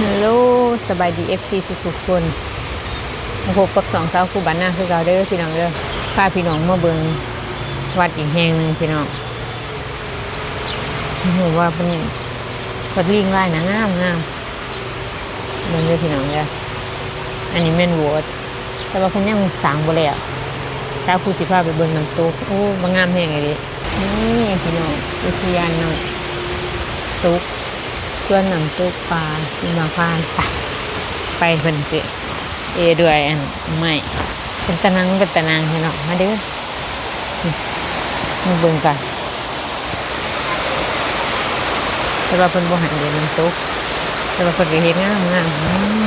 ฮัลโหลสบายดีเอฟซีทุกๆคนมาพบกับสองสาวคู่บ้านหน้าคือเราเด้อพี่น้องเด้อพาพี่น้องมาเบิ่งวัดอีกแห่งหนึ่งพี่น้องเห็นว่าเป็นวัดลิงไล่นะงามงามเบิ่งเด้อพี่น้องเด้ออันนี้แม่นโวดแต่ว่าเพิ่นยังสางบ่แล้วถ้าผู้สิพาไปเบิ่งน้ำตกโอ้บ่งามแฮงเลยดินี่พี่น้องอุทยานน้ำตก เพื่อนนำตู้ปลาที่มาพานไปไปเพิ่นสิเอด้วยอันไม่เป็นตะนังเป็นตะนังให้เนาะมาเด้อนี่มาเบิ่งกันแต่ว่าเพิ่นบ่หันเดี๋ยวน้ำตกแต่ว่าเพิ่นก็เฮ็ดงามงามอืม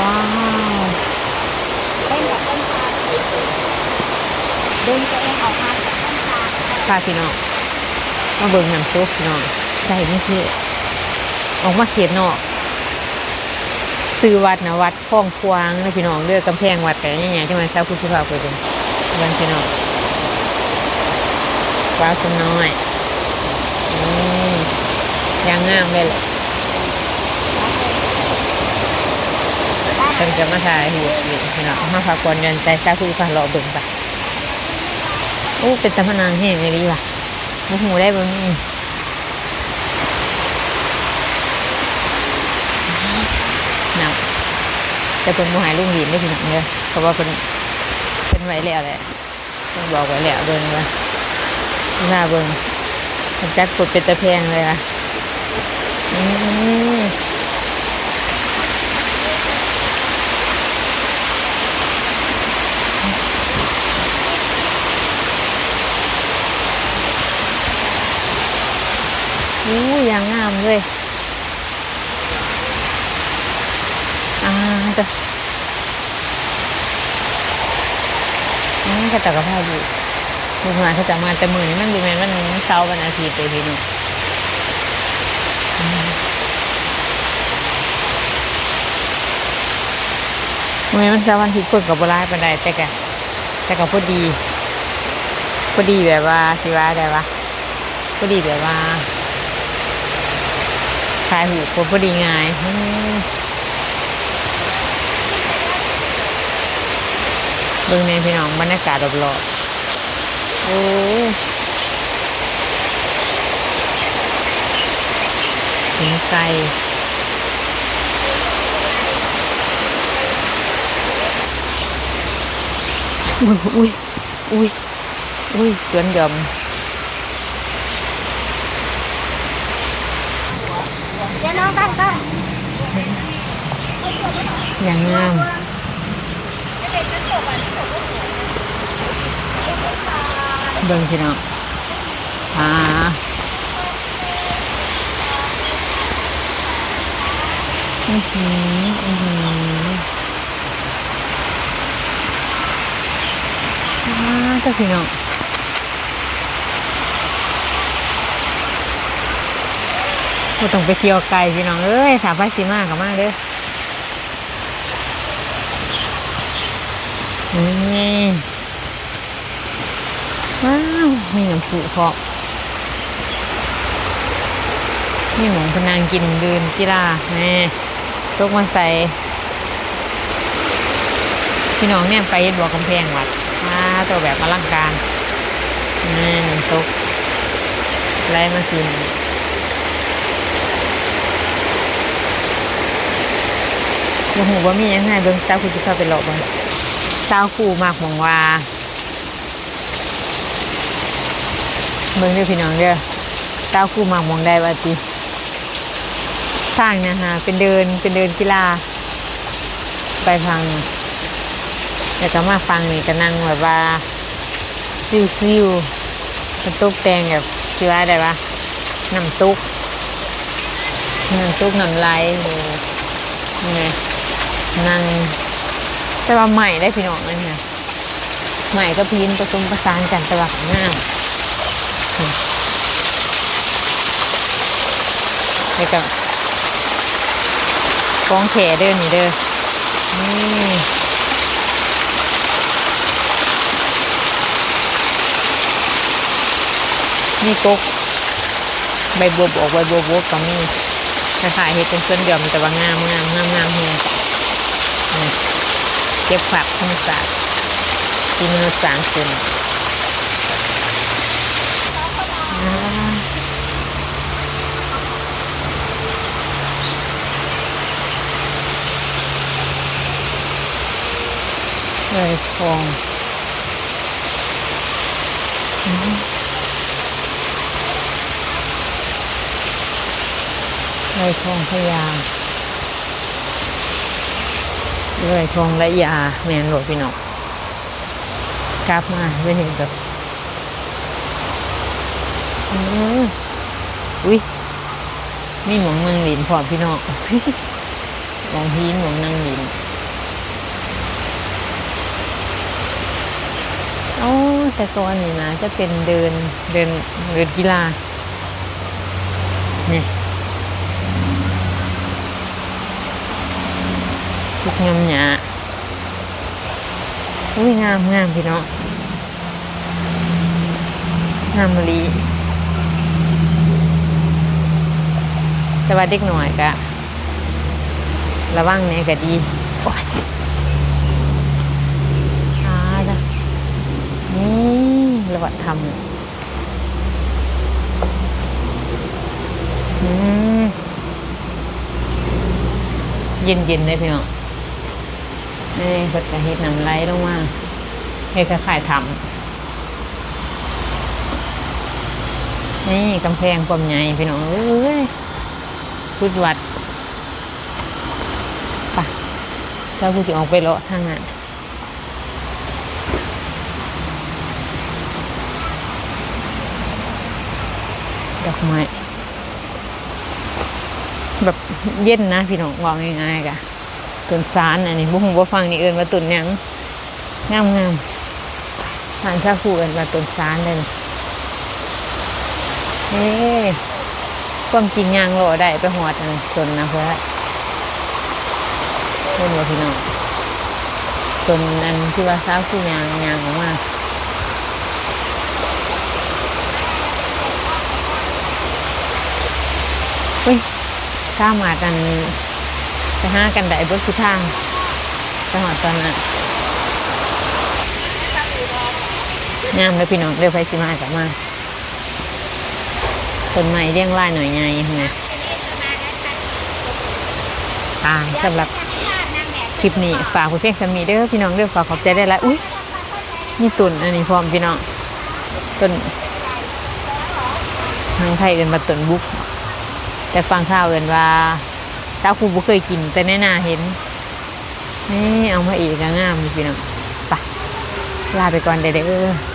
ว้าว เล่นกับต้นชาดึงตัวเองออกมาจากต้นชา พาพี่น้องมาเบิ่งน้ำตกพี่น้องใช่ไม่ใช่ออกมาเขียนนอกซื้อวัดนะวัดคลองควางนะพี่น้องเลือกกำแพงวัดแต่ยังไงที่มันเช้าคุณสุภาพไปเป็นเรื่องพี่น้องว้าวคนน้อยอืมยางงามเลยแหละเป็นจะมาถ่ายหูอยู่พี่น้องมาพักผ่อนหยันใจเช้าคุณสุภาพรอเบิ่งไป โอ้เป็นตำพนางแห้งเลยดีว่ะโมโหได้บ่มีหนักแต่เป็นโมหายลุงหินได้พี่น้องเลยเพราะว่าเป็นเป็นไว้แล้วแหละต้องบอกไว้แล้วเบิ่งว่าหน้าเบิ่งมันจักกดเป็นตะแพงเลยอะอืม อู้ยางงามเลยอ่าจ้ะนี่ก็จักรพรรดิอยู่ลูกงานเขาจะมาแต่มือนี่มันดูแมนมันเสาวันอาทิตย์เลยพี่น้องอืมมือนมันเสาร์วันอาทิตย์คนกับโบราณปานใดแต่กะแต่ก็พอดีพอดีแบบว่าสิว่าได้ปะพอดีแบบว่า ถ่ายหูปพอดีง่ายเบิ่งในพี่น้องบรรยากาศรอบๆโอ้หินไกลอุ้ยอุ้ยอุ้ยอุ้ยสวนหย่อม เดี๋ยวน้องตั้งตั้งอย่างงามเบิ่งพี่น้องอ่าอือหืออือหืออ่าเจ้าพี่น้อง บ่ต้องไปเที่ยวไกลพี่น้องเอ้ยถามไปสิมากกับมากเด้อนี่ว้าวมีหนังผูเพาะนี่หมองพนางกินดื่นกีฬาแม่ตกมาใส่ พี่น้องเนี่ยไปบัวกำแพงวัดมาตัวแบบอลังการนี่ตกไล่มากิน โอ้โหว่ามียังไงเบิ้งเจ้าคุณจะเข้าไปหลอกเบิ้งเจ้าคู่มากมองว่าเมืองเด้อพี่น้องเด้อเจ้าคู่มากมองได้ว่าจีสร้างนะฮะเป็นเดินเป็นเดินกีฬา ไปฟังแล้วก็มาฟังนี่ก็นั่งแบบว่าซิวๆเป็นตุ๊กแตงแบบชื่อว่าอะไรวะน้ำตุ๊กน้ำตุ๊กน้ำลายโอ้นี่ไง นั่งแต่ว่าใหม่ได้พี่น้องเลยเนี่ยใหม่ก็พีนผสมประสานกันตลาดหน้าแล้วก็กองแขเด้อนี่เด้อนี่มีกกใบบัวบกใบบัวบกก็มีคล้ายๆเห็ดเป็นส่วนเดียวแต่ว่างามงามงามงามเฮ เก็บผักธรรมศาสตร์ที่มนุษย์สางขึ้นอ่าเลยทองอืมเลยทองพญา เลยทองและยาแมนหลดพี่น้องกลับมาเป็นเห็นแบบอืมอุ้ยนี่หมองนางหลินพร้อมพี่น้องหมองฮีนหมองนางหลินโอ้แต่ก่อนนี่นะจะเป็นเดินเดินเดินกีฬาเนี่ย ทุกงามหยาอุ้ยงามงามพี่น้องงามมะลีแต่ว่าเด็กหน่อยกะระวังเนี่ยก็ดีโอ๊ยอาจ้ะนี่ระวัดทำอืมเย็นเย็นๆเลยพี่น้อง นี่เปิดกระเฮ็ดน้ำไหลลงมาให้คล้ายๆทำนี่กำแพงความใหญ่พี่น้องเอ้ยสุดวัดไปะแล้วกูจะออกไปเลาะทางนั้นดอกไม้แบบเย็นนะพี่น้องวาง่ายๆกะ ต้นสารอันนี้บุ้งบ่ฟังนี่เอินว่าต้นยังงามงามๆผ่านชาคูเอินว่าต้นสารเลยเฮ้ความจริงยางโลได้ไปหอดนต้นนะเพื่อเล่นว่าพี่น้องต้นอันที่ว่าสาวคูยางยางออกมาเฮ้ยข้ามมากัน จะห้ากันได้เบดทุกทางจังหวัดตอนนั้นงามเลยพี่น้องเรียวไปสิมากับมาต้นไม้เรียงรายหน่อยไงไงอ่าสำหรับคลิปนี้ฝากผู้เพียงสามีเด้อพี่น้องเด้อฝากขอบใจได้ละอุ้ยนี่ตุนอันนี้พร้อมพี่น้องต้นทางไทยเอินมาต้นบุ๊กแต่ฟังข่าวเอินว่า ต้าคูบ่เคยกินแต่แน่นาเห็นนี่เอามาอีกงามอยู่พี่น้องไปลาไปก่อนเด้อเด้อ